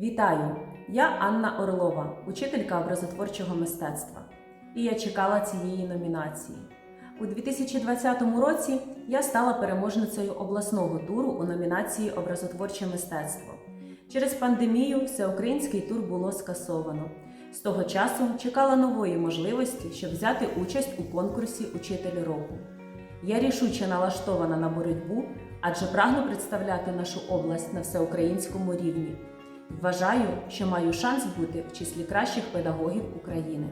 Вітаю! Я Анна Орлова, учителька образотворчого мистецтва. І я чекала цієї номінації. У 2020 році я стала переможницею обласного туру у номінації Образотворче мистецтво. Через пандемію всеукраїнський тур було скасовано. З того часу чекала нової можливості, щоб взяти участь у конкурсі Учитель року. Я рішуче налаштована на боротьбу, адже прагну представляти нашу область на всеукраїнському рівні. Вважаю, що маю шанс бути в числі кращих педагогів України.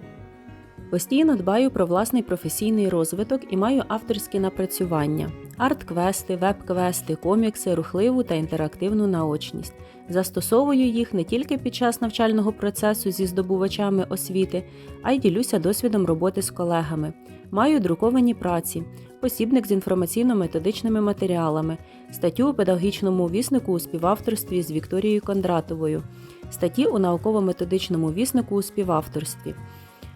Постійно дбаю про власний професійний розвиток і маю авторські напрацювання: арт-квести, веб-квести, комікси, рухливу та інтерактивну наочність. Застосовую їх не тільки під час навчального процесу зі здобувачами освіти, а й ділюся досвідом роботи з колегами. Маю друковані праці, посібник з інформаційно-методичними матеріалами, статтю у педагогічному віснику у співавторстві з Вікторією Кондратовою, статті у науково-методичному віснику у співавторстві.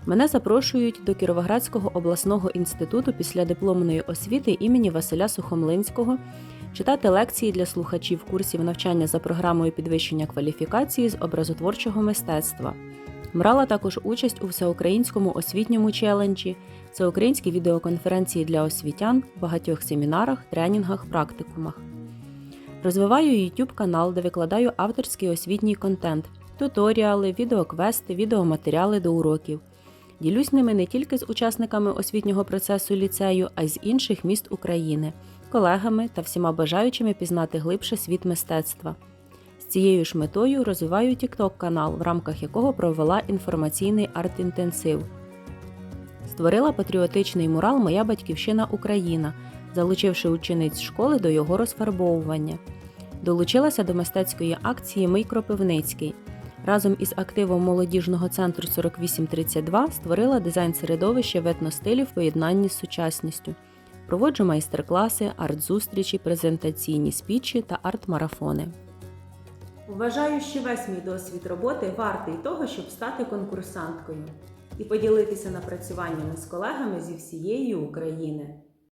Мене запрошують до Кіровоградського обласного інституту післядипломної освіти імені Василя Сухомлинського читати лекції для слухачів курсів навчання за програмою підвищення кваліфікації з образотворчого мистецтва. Брала також участь у всеукраїнському освітньому челенджі, всеукраїнській відеоконференції для освітян, багатьох семінарах, тренінгах, практикумах. Розвиваю YouTube канал, де викладаю авторський освітній контент, туторіали, відеоквести, відеоматеріали до уроків. Ділюсь ними не тільки з учасниками освітнього процесу ліцею, а й з інших міст України, колегами та всіма бажаючими пізнати глибше світ мистецтва. З цією ж метою розвиваю TikTok канал, в рамках якого провела інформаційний арт-інтенсив. Створила патріотичний мурал Моя батьківщина Україна, залучивши учениць школи до його розфарбовування. Долучилася до мистецької акції Мий Кропивницький. Разом із активом молодіжного центру 4832 створила дизайн середовище в етностилі в поєднанні з сучасністю. Проводжу майстер-класи, арт-зустрічі, презентаційні спічі та арт-марафони. Вважаю, що весь мій досвід роботи вартий того, щоб стати конкурсанткою і поділитися напрацюваннями з колегами зі всієї України.